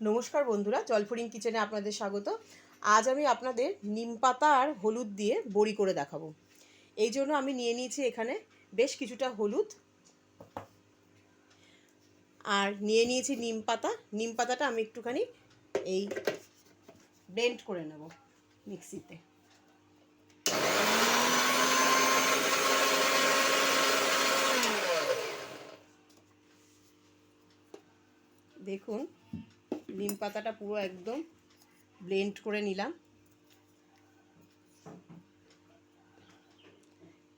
নমস্কার বন্ধুরা জলফরিং কিচেনে আপনাদের স্বাগত। আজ আমি আপনাদের নিম পাতা আর হলুদ দিয়ে বড়ি করে দেখাবো। এই জন্য আমি নিয়ে নিয়েছি এখানে বেশ কিছুটা হলুদ। আর নিয়ে নিয়েছি নিম পাতা। নিম পাতাটা আমি একটুখানি এই ব্লেন্ড করে নেব মিক্সিতে। দেখুন নিম পাতাটা পুরো একদম ব্লেন্ড করে নিলাম।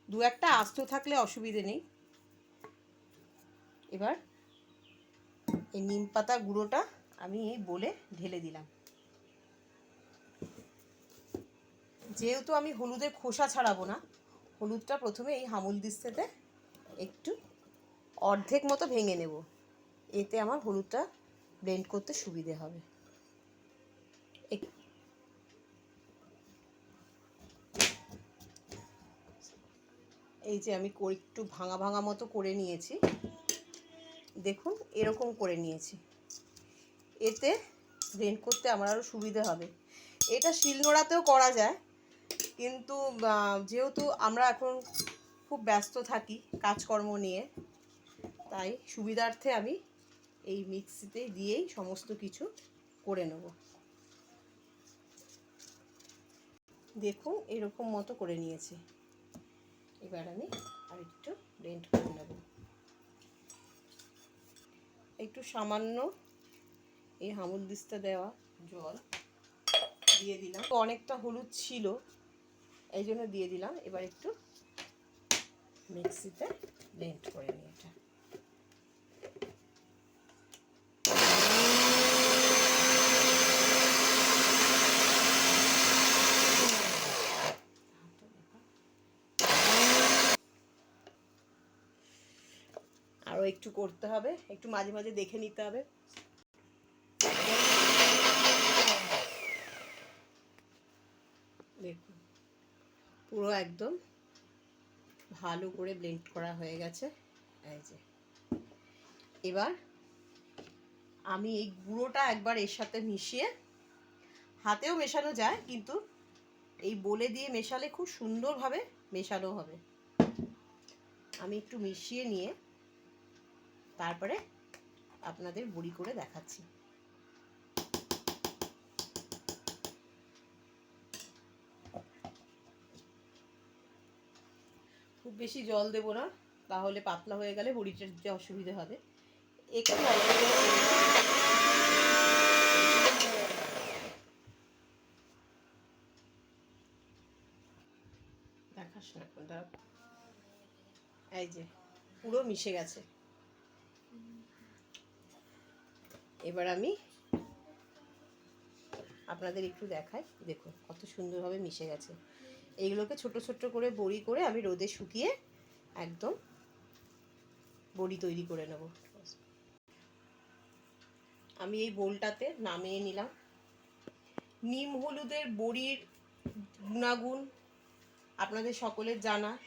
দু একটা আস্ত থাকলে অসুবিধে নেই। এবার এই নিম পাতা গুঁড়োটা আমি এই বলে ঢেলে দিলাম। যেহেতু আমি হলুদের খোসা ছাড়াবো না, হলুদটা প্রথমে এই হামুল দিস্তেতে একটু অর্ধেক মতো ভেঙে নেব। এতে আমার হলুদটা ব্লেন্ড করতে সুবিধে হবে। এই যে আমি একটু ভাঙা ভাঙা মতো করে নিয়েছি। দেখুন, এরকম করে নিয়েছি। এতে ব্লেন্ড করতে আমার আরও সুবিধে হবে। এটা শিলনোড়াতেও করা যায়, কিন্তু যেহেতু আমরা এখন খুব ব্যস্ত থাকি কাজকর্ম নিয়ে, তাই সুবিধার্থে আমি এই মিক্সিতে দিয়েই সমস্ত কিছু করে নেব। দেখুন, এরকম মতো করে নিয়েছি। এবার আমি আরেকটু ব্লেন্ড করে নেব। একটু সামান্য এই হামুল দিস্তা দেওয়া জল দিয়ে দিলাম। অনেকটা হলুদ ছিল, এই জন্য দিয়ে দিলাম। এবার একটু মিক্সিতে ব্লেন্ড করে নিই এটা আরও একটু করতে হবে, একটু মাঝে মাঝে দেখে নিতে হবে। দেখুন, পুরো একদম ভালো করে ব্লেন্ড করা হয়ে গেছে। এই যে, এবার আমি এই গুঁড়োটা একবার এর সাথে মিশিয়ে, হাতেও মেশানো যায়, কিন্তু এই বলে দিয়ে মেশালে খুব সুন্দরভাবে মেশানো হবে। আমি একটু মিশিয়ে নিয়ে তারপরে আপনাদের বড়ি করে দেখাচ্ছি খুব বেশি জল দেব না, তাহলে পাতলা হয়ে গেলে বড়িটা দিতে অসুবিধে হবে একটু অল্প জল দেব। দেখাস না এখন দাঁড়া। এই যে, পুরো মিশে গেছে এবার আমি আপনাদের একটু দেখাই। দেখুন, কত সুন্দরভাবে মিশে গেছে। এইগুলোকে ছোট ছোট করে বড়ি করে আমি রোদে শুকিয়ে একদম বড়ি তৈরি করে নেব। আমি এই বোলটাতে নামিয়ে নিলাম। নিম হলুদের বড়ির গুণাগুণ আপনাদের সকলের জানা।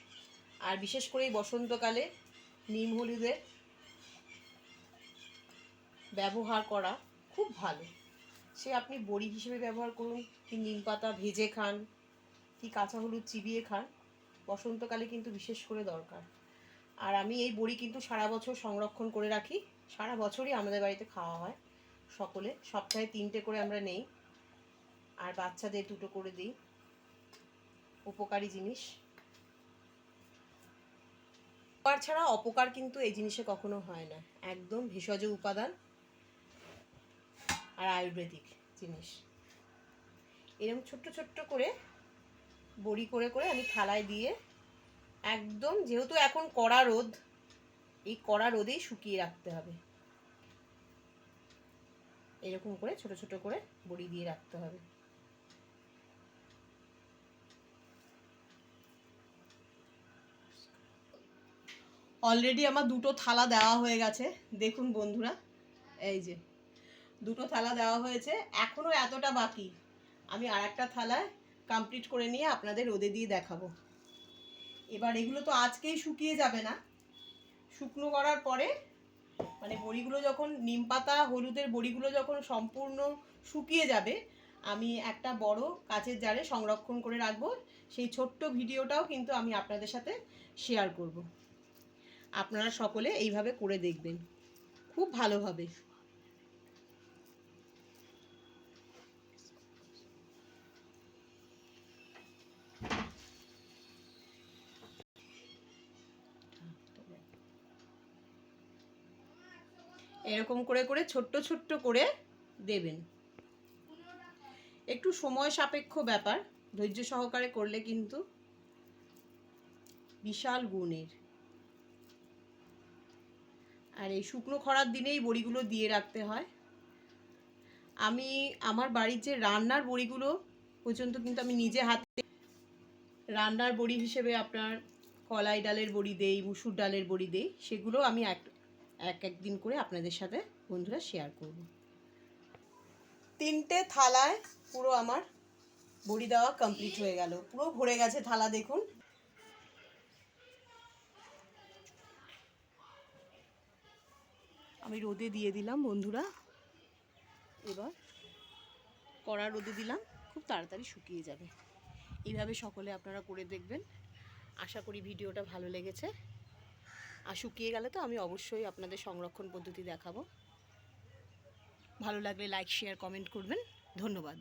আর বিশেষ করে এই বসন্তকালে নিম হলুদের ব্যবহার করা খুব ভালো। সে আপনি বড়ি হিসেবে ব্যবহার করুন, কি নিম পাতা ভেজে খান, কি কাঁচা হলুদ চিবিয়ে খান, বসন্তকালে কিন্তু বিশেষ করে দরকার। আর আমি এই বড়ি কিন্তু সারা বছর সংরক্ষণ করে রাখি, সারা বছরই আমাদের বাড়িতে খাওয়া হয় সকলে, সপ্তাহে তিনটে করে আমরা নেই। আর বাচ্চাদের দুটো করে দিই, উপকারী জিনিস। উপকার ছাড়া অপকার কিন্তু এই জিনিসে কখনো হয় না। একদম ভেষজ উপাদান আর আয়ুর্বেদিক জিনিস। এরকম ছোট্ট ছোট্ট করে, বড়ি করে করে আমি থালায় দিয়ে একদম যেহেতু এখন কড়া রোদ, এই কড়া রোদেই শুকিয়ে রাখতে হবে। এরকম করে ছোট ছোট করে বড়ি দিয়ে রাখতে হবে। অলরেডি আমার দুটো থালা দেওয়া হয়ে গেছে। দেখুন বন্ধুরা, এই যে। দুটো থালা দেওয়া হয়েছে এখনও এতটা বাকি। আমি আর একটা থালায় কমপ্লিট করে নিয়ে আপনাদের রোদে দিয়ে দেখাবো। এবার এগুলো তো আজকেই শুকিয়ে যাবে না। শুকনো করার পরে মানে বড়িগুলো যখন, নিম পাতা, হলুদের বড়িগুলো যখন সম্পূর্ণ শুকিয়ে যাবে, আমি একটা বড় কাচের জারে সংরক্ষণ করে রাখব। সেই ছোট্ট ভিডিওটাও কিন্তু আমি আপনাদের সাথে শেয়ার করব। আপনারা সকলে এইভাবে করে দেখবেন। খুব ভালো হবে। এরকম করে করে, ছোট্ট ছোট্ট করে দেবেন। একটু সময় সাপেক্ষ ব্যাপার, ধৈর্য সহকারে করলে কিন্তু বিশাল গুণের। আর এই শুকনো খরার দিনেই বড়িগুলো দিয়ে রাখতে হয়। আমি, আমার বাড়ির যে রান্নার বড়িগুলো পর্যন্ত কিন্তু আমি নিজে হাতে রান্নার বড়ি হিসেবে আপনার কলাই ডালের বড়ি দেই, মুসুর ডালের বড়ি দেই, সেগুলো আমি এক এক দিন করে আপনাদের সাথে বন্ধুরা শেয়ার করব। তিনটে থালায় পুরো আমার বড়ি দেওয়া কমপ্লিট হয়ে গেল। পুরো ভরে গেছে থালা, দেখুন। আমি রোদে দিয়ে দিলাম বন্ধুরা। এবার কড়া রোদে দিলাম, খুব তাড়াতাড়ি শুকিয়ে যাবে। এইভাবে সকলে আপনারা করে দেখবেন। আশা করি ভিডিওটা ভালো লেগেছে। আর শুকিয়ে গেলে তো আমি অবশ্যই আপনাদের সংরক্ষণ পদ্ধতি দেখাবো। ভালো লাগলে লাইক শেয়ার কমেন্ট করবেন। ধন্যবাদ।